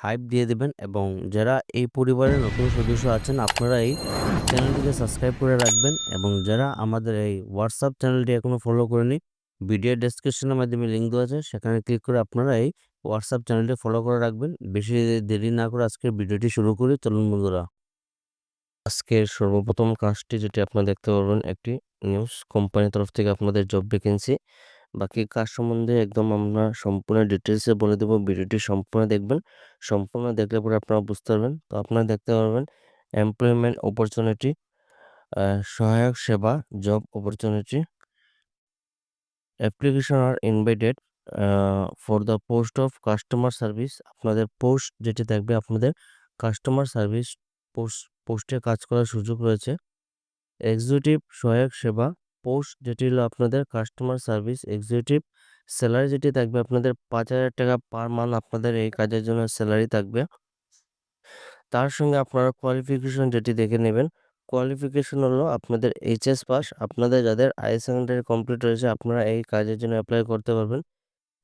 Hype দিয়ে দেবেন এবং যারা এই পরিবারের নতুন সদস্য আছেন, আপনারা এই চ্যানেলটিকে সাবস্ক্রাইব করে রাখবেন এবং যারা আমাদের এই হোয়াটসঅ্যাপ চ্যানেলটি এখনও ফলো করেনি ভিডিও ডেসক্রিপশনের মাধ্যমে লিঙ্ক দেওয়া আছে, সেখানে ক্লিক করে আপনারা এই হোয়াটসঅ্যাপ চ্যানেলটি ফলো করে রাখবেন। বেশি দেরি না করে আজকের ভিডিওটি শুরু করি। চলুন বন্ধুরা, আজকের সর্বপ্রথম কাজটি যেটি আপনারা দেখতে পারবেন, একটি নিউজ কোম্পানির তরফ থেকে আপনাদের জব ভ্যাকেন্সি বাকি কাজ সম্বন্ধে একদম আমরা সম্পূর্ণ ডিটেলসে বলে দেবো। ভিডিওটি সম্পূর্ণ দেখবেন। সম্পূর্ণ দেখলে পরে আপনারা বুঝতে পারবেন। তো আপনারা দেখতে পারবেন employment opportunity Sahayak Seva job opportunity application are invited for the post of customer service আপনাদের পোস্ট যেটি থাকবে আপনাদের কাস্টমার সার্ভিস পোস্ট পোস্টে কাজ করার সুযোগ রয়েছে। এক্সিকিউটিভ সহায়ক সেবা পোস্ট যেটি হলো আপনাদের কাস্টমার সার্ভিস এক্সিকিউটিভ স্যালারি যেটি থাকবে আপনাদের পাঁচ হাজার টাকা পার মান্থ আপনাদের এই কাজের জন্য স্যালারি থাকবে। তার সঙ্গে আপনারা কোয়ালিফিকেশন যেটি দেখে নেবেন কোয়ালিফিকেশন হলো আপনাদের এইচএস পাস আপনাদের যাদের হায়ার সেকেন্ডারি কমপ্লিট রয়েছে আপনারা এই কাজের জন্য অ্যাপ্লাই করতে পারবেন।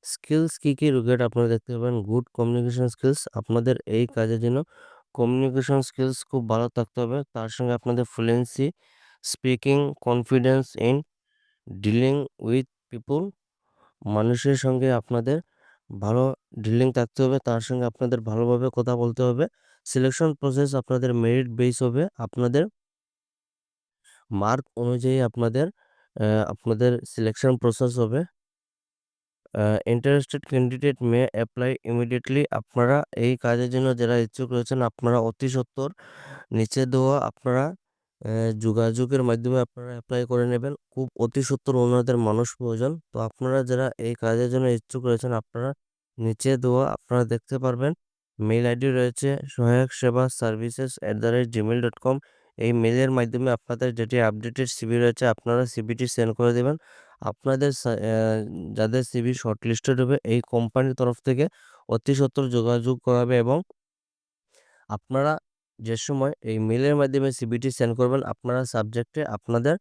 স্কিলস কী কী রুগেট আপনারা দেখতে পাবেন? গুড কমিউনিকেশন স্কিলস আপনাদের এই কাজের জন্য কমিউনিকেশন স্কিলস খুব ভালো থাকতে হবে। তার সঙ্গে আপনাদের fluency speaking confidence in dealing with people মানুষের সঙ্গে আপনাদের ভালো ডিলিং থাকতে হবে, তার সঙ্গে আপনাদের ভালোভাবে কথা বলতে হবে। সিলেকশন প্রসেস আপনাদের মেরিট বেস হবে, আপনাদের মার্ক অনুযায়ী আপনাদের আপনাদের সিলেকশন প্রসেস হবে। Interested candidate may apply immediately আপনারা এই কাজের জন্য যারা ইচ্ছুক রয়েছেন, আপনারা অতি সত্বর নিচে দেওয়া আপনারা যোগাযোগের মাধ্যমে আপনারা অ্যাপ্লাই করে নেবেন। খুব অতি সত্বর ওনাদের মানুষ প্রয়োজন। তো আপনারা যারা এই কাজের জন্য ইচ্ছুক রয়েছেন, আপনারা নিচে দেওয়া আপনারা দেখতে পারবেন। মেইল আইডি রয়েছে Sahayak Seva services at the rate gmail dot com এই মেলের মাধ্যমে আপনাদের যেটি আপডেটেড সিবি রয়েছে, আপনারা সিবিটি সেন্ড করে দেবেন। আপনাদের যাদের সিবি শর্টলিস্টেড হবে, এই কোম্পানির তরফ থেকে অতি সত্বর যোগাযোগ করাবে এবং আপনারা যে সময় এই মেলের মাধ্যমে সিবিটি সেন্ড করবেন, আপনারা সাবজেক্টে আপনাদের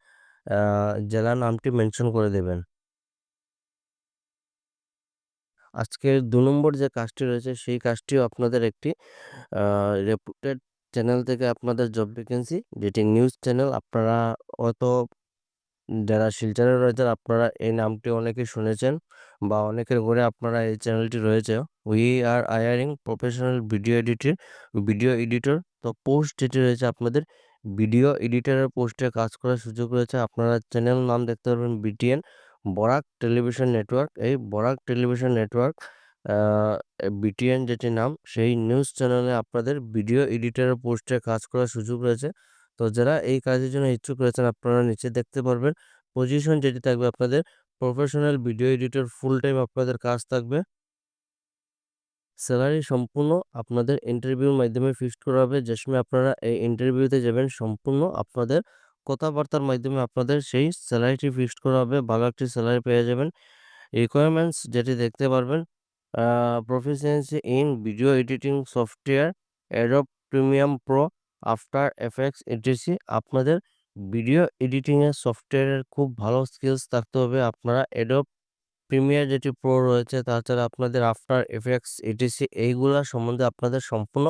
জেলা নামটি মেনশন করে দেবেন। আজকের দু নম্বর যে কাজটি রয়েছে, সেই কাজটিও আপনাদের একটি রেপুটেড চ্যানেল থেকে আপনাদের জব ভ্যাকেন্সি যেটি নিউজ চ্যানেল আপনারা হয়তো যারা শিলচরে রয়েছেন, আপনারা এই নামটি অনেকে শুনেছেন বা অনেকের ঘরে আপনারা এই চ্যানেলটি রয়েছে। We are hiring professional video editor video editor তো পোস্ট যেটি রয়েছে আপনাদের ভিডিও এডিটরের পোস্টে কাজ করার সুযোগ রয়েছে। আপনারা চ্যানেল নাম দেখতে পারবেন বিটিএন বরাক টেলিভিশন নেটওয়ার্ক এই বরাক টেলিভিশন নেটওয়ার্ক বিটিএন যেটি নাম, সেই নিউজ চ্যানেলে আপনাদের ভিডিও এডিটরের পোস্টে কাজ করার সুযোগ রয়েছে। তো যারা এই কাজের জন্য ইচ্ছুক রয়েছেন, আপনারা নিচে দেখতে পারবেন পজিশন যেটি থাকবে আপনাদের professional video editor full time আপনাদের কাজ থাকবে। স্যালারি সম্পূর্ণ আপনাদের ইন্টারভিউর মাধ্যমে ফিক্সড করা হবে। যে সময় আপনারা এই ইন্টারভিউতে যাবেন, সম্পূর্ণ আপনাদের কথাবার্তার মাধ্যমে আপনাদের সেই স্যালারিটি ফিক্সড করা হবে। ভালো একটি স্যালারি পেয়ে যাবেন। রিকোয়ারমেন্টস যেটি দেখতে পারবেন proficiency in video editing software Adobe premium pro after effects etc আপনাদের ভিডিও এডিটিংয়ের সফটওয়্যারের খুব ভালো স্কিলস থাকতে হবে। আপনারা অ্যাডব প্রিমিয়ার যেটি প্রো রয়েছে, তাছাড়া আপনাদের আফটার এফেক্টস এটিসি এইগুলা সম্বন্ধে আপনাদের সম্পূর্ণ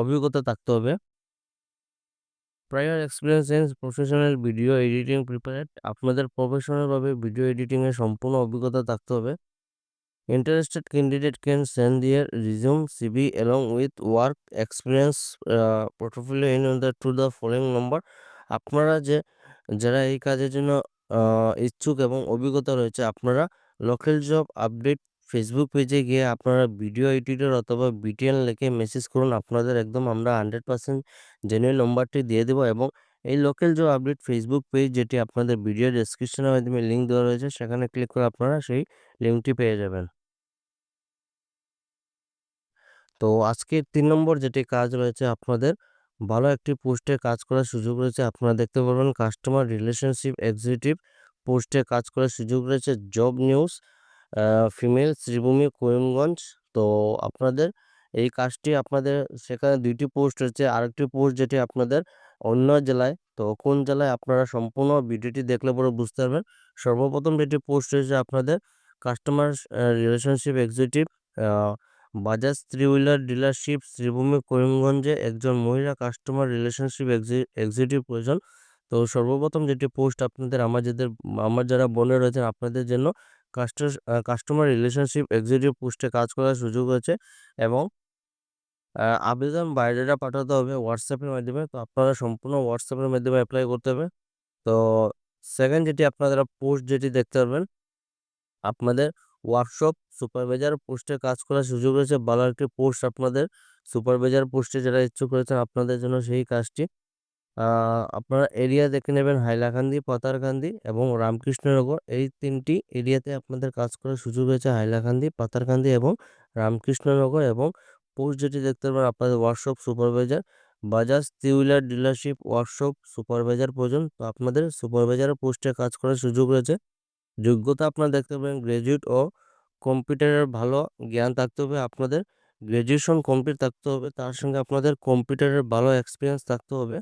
অভিজ্ঞতা থাকতে হবে। Prior experience in professional video editing preferred আপনাদের প্রফেশনালভাবে ভিডিও এডিটিংয়ে সম্পূর্ণ অভিজ্ঞতা থাকতে হবে। Interested candidate can send their resume CV along with work experience portfolio in the to the following number আপনারা যে, যারা এই কাজের জন্য ইচ্ছুক এবং অভিজ্ঞতা রয়েছে, আপনারা লোকাল জব আপডেট ফেসবুক পেজে গিয়ে আপনারা ভিডিও এডিটর অথবা বিটিএন লিখে মেসেজ করুন। আপনাদের একদম আমরা হান্ড্রেড পার্সেন্ট জেনুইন নম্বরটি দিয়ে দেবো এবং এই local job update Facebook page যেটি আপনাদের ভিডিও ডেসক্রিপশনের মাধ্যমে লিঙ্ক দেওয়া রয়েছে, সেখানে ক্লিক করে আপনারা সেই লিঙ্কটি পেয়ে যাবেন। তো আজকের তিন নম্বর যেটি কাজ রয়েছে আপনাদের, ভালো একটি পোস্টে কাজ করার সুযোগ রয়েছে। আপনারা দেখতে পারবেন কাস্টমার রিলেশনশিপ এক্সিকিউটিভ পোস্টে কাজ করার সুযোগ রয়েছে। Job news female Sribhumi, Karimganj. তো আপনাদের এই কাজটি আপনাদের সেখানে দুইটি পোস্ট রয়েছে। আরেকটি পোস্ট যেটি আপনাদের অন্য জেলায়, তো কোন জেলায় আপনারা সম্পূর্ণ ভিডিওটি দেখলে পরে বুঝতে পারবেন। সর্বপ্রথম যেটি পোস্ট রয়েছে আপনাদের customer relationship executive Bajaj three wheeler dealership Sribhumi করিমগঞ্জে একজন মহিলা কাস্টমার রিলেশনশিপ এক্সিকিউটিভ প্রয়োজন। তো সর্বপ্রথম যেটি পোস্ট আপনাদের আমার যাদের আমার যারা বোনে রয়েছেন আপনাদের জন্য কাস্টমার রিলেশনশিপ এক্সিকিউটিভ পোস্টে কাজ করার সুযোগ রয়েছে এবং আবেদন বায়োডাটা পাঠাতে হবে হোয়াটসঅ্যাপের মাধ্যমে। তো আপনারা সম্পূর্ণ হোয়াটসঅ্যাপের মাধ্যমে অ্যাপ্লাই করতে হবে। তো সেকেন্ড যেটি আপনারা পোস্ট যেটি দেখতে পারবেন, আপনাদের ওয়ার্কশপ সুপারভাইজার পোস্টে কাজ করার সুযোগ রয়েছে। ভালো একটি পোস্ট আপনাদের সুপারভাইজার পোস্টে যারা ইচ্ছুক রয়েছেন আপনাদের জন্য সেই কাজটি। আপনারা এরিয়া দেখে নেবেন হাইলাকান্দি, পাতারকান্দি এবং রামকৃষ্ণনগর। এই তিনটি এরিয়াতে আপনাদের কাজ করার সুযোগ রয়েছে হাইলাকান্দি, পাতারকান্দি এবং রামকৃষ্ণনগর এবং পোস্ট যেটি দেখতে পাবেন আপনাদের workshop supervisor Bajaj three wheeler dealership workshop supervisor প্রয়োজন তো আপনাদের সুপারভাইজার পোস্টে কাজ করার সুযোগ রয়েছে। যোগ্যতা আপনারা দেখতে পাবেন গ্র্যাজুয়েট ও কম্পিউটারের ভালো জ্ঞান থাকতে হবে, আপনাদের গ্র্যাজুয়েশন কমপ্লিট থাকতে হবে, তার সঙ্গে আপনাদের কম্পিউটারের ভালো এক্সপিরিয়েন্স থাকতে হবে।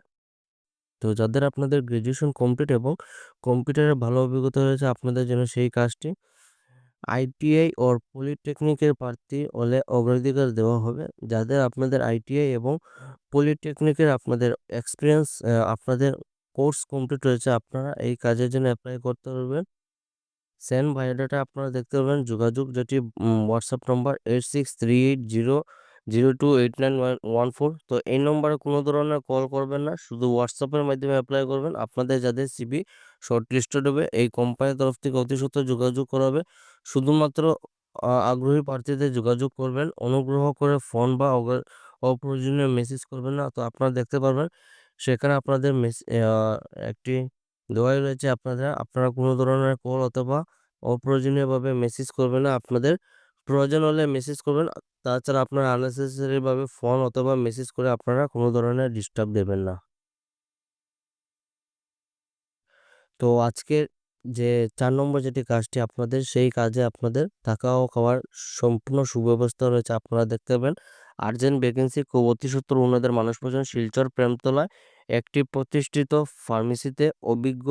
তো যাদের আপনাদের গ্র্যাজুয়েশন কমপ্লিট এবং কম্পিউটারের ভালো অভিজ্ঞতা রয়েছে, আপনাদের জন্য সেই কাজটি আইটিআই ও পলিটেকনিকের প্রার্থী হলে অগ্রাধিকার দেওয়া হবে। যাদের আপনাদের আইটিআই এবং পলিটেকনিকের আপনাদের এক্সপিরিয়েন্স আপনাদের কোর্স কমপ্লিট রয়েছে, আপনারা এই কাজের জন্য অ্যাপ্লাই করতে পারবেন। সেন্ড বায়োডাটা আপনারা দেখতে পাবেন যোগাযোগ যেটি WhatsApp number eight six three eight zero zero two eight nine one four তো এই নম্বরে কোনো ধরনের কল করবেন না। শুধু হোয়াটসঅ্যাপের মাধ্যমে অ্যাপ্লাই করবেন। আপনাদের যাদের সিবি শর্ট লিস্টেড হবে, এই কোম্পানির তরফ থেকে অতি সত্ত্বর যোগাযোগ করা হবে। শুধুমাত্র আগ্রহী প্রার্থীদের যোগাযোগ করবেন। অনুগ্রহ করে ফোন বা অপ্রয়োজনীয় মেসেজ করবেন না। তো আপনারা দেখতে পারবেন, সেখানে আপনাদের একটি দেওয়াই রয়েছে আপনারা আপনারা কোনো ধরনের কল অথবা অপ্রয়োজনীয়ভাবে মেসেজ করবেন না। আপনাদের প্রয়োজন হলে মেসেজ করবেন। তাছাড়া আপনারা আননেসেসারিভাবে ফোন অথবা মেসেজ করে আপনারা কোনো ধরনের ডিস্টার্ব দেবেন না। তো আজকের যে চার নম্বর যেটি কাজটি আপনাদের, সেই কাজে আপনাদের থাকা ও খাওয়ার সম্পূর্ণ সুব্যবস্থা রয়েছে। আপনারা দেখতে পাবেন। আর্জেন্ট ভ্যাকেন্সি খুব অতি সত্তর উন্নদের মানুষ প্রয়োজন শিলচর প্রেমতলায় একটি প্রতিষ্ঠিত ফার্মেসিতে অভিজ্ঞ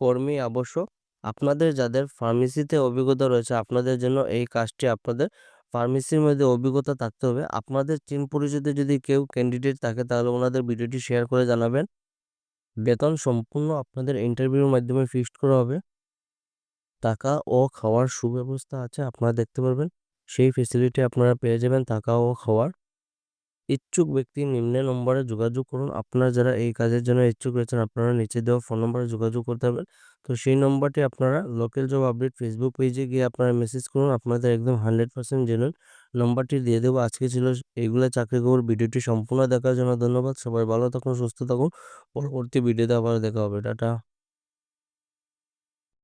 কর্মী আবশ্যক আপনাদের যাদের ফার্মেসিতে অভিজ্ঞতা রয়েছে, আপনাদের জন্য এই কাজটি আপনাদের ফার্মেসির মধ্যে অভিজ্ঞতা থাকতে হবে। আপনাদের চিন পরিচিত যদি কেউ ক্যান্ডিডেট থাকে, তাহলে ওনাদের ভিডিওটি শেয়ার করে জানাবেন। বেতন সম্পূর্ণ আপনাদের ইন্টারভিউর মাধ্যমে ফিক্সড করা হবে। টাকা ও খাওয়ার সুব্যবস্থা আছে, আপনারা দেখতে পারবেন। সেই ফেসিলিটি আপনারা পেয়ে যাবেন টাকা ও খাওয়ার। ইচ্ছুক ব্যক্তি নিম্নে নম্বরে যোগাযোগ করুন। আপনারা যারা এই কাজের জন্য ইচ্ছুক রয়েছেন, আপনারা নিচে দেওয়া ফোন নম্বরে যোগাযোগ করতে পারবেন। তো সেই নম্বরটি আপনারা লোকাল জব আপডেট ফেসবুক পেজে গিয়ে আপনারা মেসেজ করুন। আপনাদের একদম হান্ড্রেড পার্সেন্ট জেনুইন নম্বরটি দিয়ে দেবো। আজকে ছিল এইগুলো চাকরি খবর। ভিডিওটি সম্পূর্ণ দেখার জন্য ধন্যবাদ। সবাই ভালো থাকুন, সুস্থ থাকুন। পরবর্তী ভিডিওতে আবার দেখা হবে। টাটা।